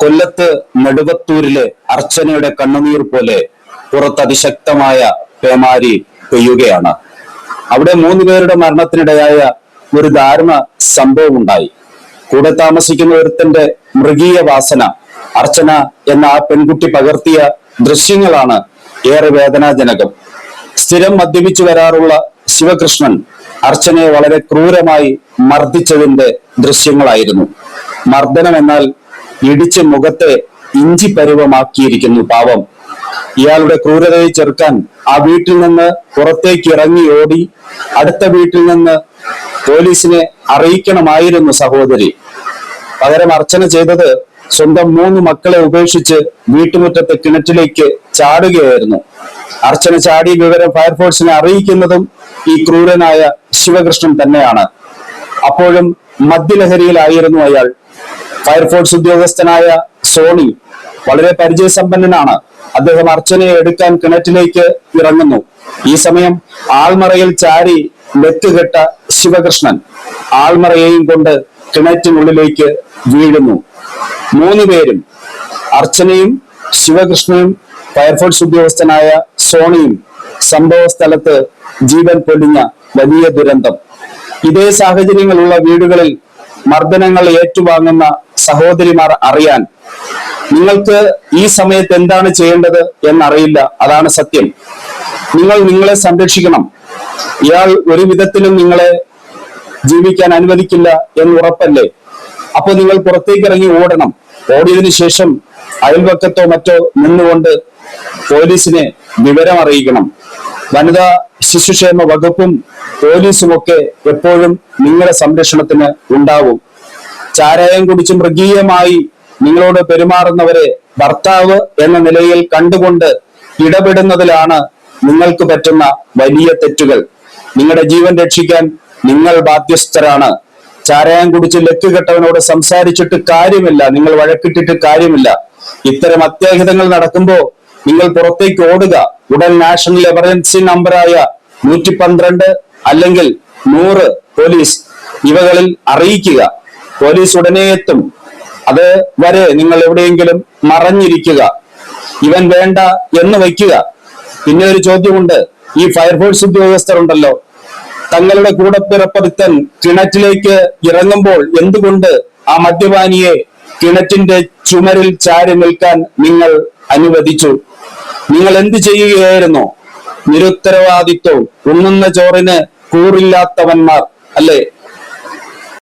കൊല്ലത്ത് നെടുവത്തൂരിലെ അർച്ചനയുടെ കണ്ണുനീർ പോലെ പുറത്ത് അതിശക്തമായ പേമാരി പെയ്യുകയാണ്. അവിടെ മൂന്ന് പേരുടെ മരണത്തിനിടയായ ഒരു ദാരുണ സംഭവം ഉണ്ടായി കൂടെ താമസിക്കുന്ന ഒരുത്തന്റെ മൃഗീയ വാസന അർച്ചന എന്ന ആ പെൺകുട്ടി പകർത്തിയ ദൃശ്യങ്ങളാണ് ഏറെ വേദനാജനകം. സ്ഥിരം മദ്യപിച്ചു വരാറുള്ള ശിവകൃഷ്ണൻ അർച്ചനയെ വളരെ ക്രൂരമായി മർദ്ദിച്ചതിന്റെ ദൃശ്യങ്ങളായിരുന്നു. മർദ്ദനം എന്നാൽ ഇടിച്ച് മുഖത്തെ ഇഞ്ചി പരുവമാക്കിയിരിക്കുന്നു പാവം. ഇയാളുടെ ക്രൂരതയെ ചെറുക്കാൻ ആ വീട്ടിൽ നിന്ന് പുറത്തേക്ക് ഇറങ്ങി ഓടി അടുത്ത വീട്ടിൽ നിന്ന് പോലീസിനെ അറിയിക്കണമായിരുന്നു സഹോദരി. പകരം അർച്ചന ചെയ്തത് സ്വന്തം മൂന്ന് മക്കളെ ഉപേക്ഷിച്ച് വീട്ടുമുറ്റത്തെ കിണറ്റിലേക്ക് ചാടുകയായിരുന്നു. അർച്ചന ചാടി വിവരം ഫയർഫോഴ്സിനെ അറിയിക്കുന്നതും ഈ ക്രൂരനായ ശിവകൃഷ്ണൻ തന്നെയാണ്. അപ്പോഴും മദ്യലഹരിയിലായിരുന്നു അയാൾ. ഫയർഫോഴ്സ് ഉദ്യോഗസ്ഥനായ സോണി വളരെ പരിചയസമ്പന്നനാണ്. അദ്ദേഹം അർച്ചനയെ എടുക്കാൻ കിണറ്റിലേക്ക് ഇറങ്ങുന്നു. ഈ സമയം ആൾമറയിൽ ചാരി ലെത്തുകെട്ട ശിവകൃഷ്ണൻ ആൾമറയെയും കൊണ്ട് കിണറ്റിനുള്ളിലേക്ക് വീഴുന്നു. മൂന്ന് പേരും അർച്ചനയും ശിവകൃഷ്ണനും ഫയർഫോഴ്സ് ഉദ്യോഗസ്ഥനായ സോണിയും സംഭവ സ്ഥലത്ത് ജീവൻ പൊലിഞ്ഞ വലിയ ദുരന്തം. ഇതേ സാഹചര്യങ്ങളുള്ള വീടുകളിൽ മർദ്ദനങ്ങൾ ഏറ്റുവാങ്ങുന്ന സഹോദരിമാർ അറിയാൻ നിങ്ങൾക്ക് ഈ സമയത്ത് എന്താണ് ചെയ്യേണ്ടത് എന്നറിയില്ല. അതാണ് സത്യം. നിങ്ങൾ നിങ്ങളെ സംരക്ഷിക്കണം. ഇയാൾ ഒരു വിധത്തിലും നിങ്ങളെ ജീവിക്കാൻ അനുവദിക്കില്ല എന്ന് ഉറപ്പല്ലേ? അപ്പൊ നിങ്ങൾ പുറത്തേക്ക് ഇറങ്ങി ഓടണം. ഓടിയതിനു ശേഷം അയൽവക്കത്തോ മറ്റോ നിന്നുകൊണ്ട് പോലീസിനെ വിവരം അറിയിക്കണം വനിതാ ശിശുക്ഷേമ വകുപ്പും പോലീസും ഒക്കെ എപ്പോഴും നിങ്ങളുടെ സംരക്ഷണത്തിന് ഉണ്ടാവും. ചാരായം കുടിച്ച് മൃഗീയമായി നിങ്ങളോട് പെരുമാറുന്നവരെ ഭർത്താവ് എന്ന നിലയിൽ കണ്ടുകൊണ്ട് ഇടപെടുന്നതിലാണ് നിങ്ങൾക്ക് പറ്റുന്ന വലിയ തെറ്റുകൾ. നിങ്ങളുടെ ജീവൻ രക്ഷിക്കാൻ നിങ്ങൾ ബാധ്യസ്ഥരാണ്. ചാരായം കുടിച്ച് ലക്കുകെട്ടവനോട് സംസാരിച്ചിട്ട് കാര്യമില്ല. നിങ്ങൾ വഴക്കിട്ടിട്ട് കാര്യമില്ല. ഇത്തരം അത്യാഹിതങ്ങൾ നടക്കുമ്പോൾ നിങ്ങൾ പുറത്തേക്ക് ഓടുക. ഉടൻ നാഷണൽ എമർജൻസി നമ്പറായ നൂറ്റി പന്ത്രണ്ട് അല്ലെങ്കിൽ നൂറ് പോലീസ് ഇവകളിൽ അറിയിക്കുക. പോലീസ് ഉടനെ എത്തും. അത് വരെ നിങ്ങൾ എവിടെയെങ്കിലും മറഞ്ഞിരിക്കുക. ഇവൻ വേണ്ട എന്ന് വയ്ക്കുക. പിന്നെ ഒരു ചോദ്യമുണ്ട്. ഈ ഫയർഫോഴ്സ് ഉദ്യോഗസ്ഥർ ഉണ്ടല്ലോ തങ്ങളുടെ കൂടപ്പിറപ്പറുത്തൻ കിണറ്റിലേക്ക് ഇറങ്ങുമ്പോൾ എന്തുകൊണ്ട് ആ മദ്യപാനിയെ കിണറ്റിന്റെ ചുമരിൽ ചാരി നിൽക്കാൻ നിങ്ങൾ അനുവദിച്ചു? നിങ്ങൾ എന്ത് ചെയ്യുകയായിരുന്നു? നിരുത്തരവാദിത്വം. ഉണ്ണുന്ന ചോറിന് കൂറില്ലാത്തവന്മാർ അല്ലേ?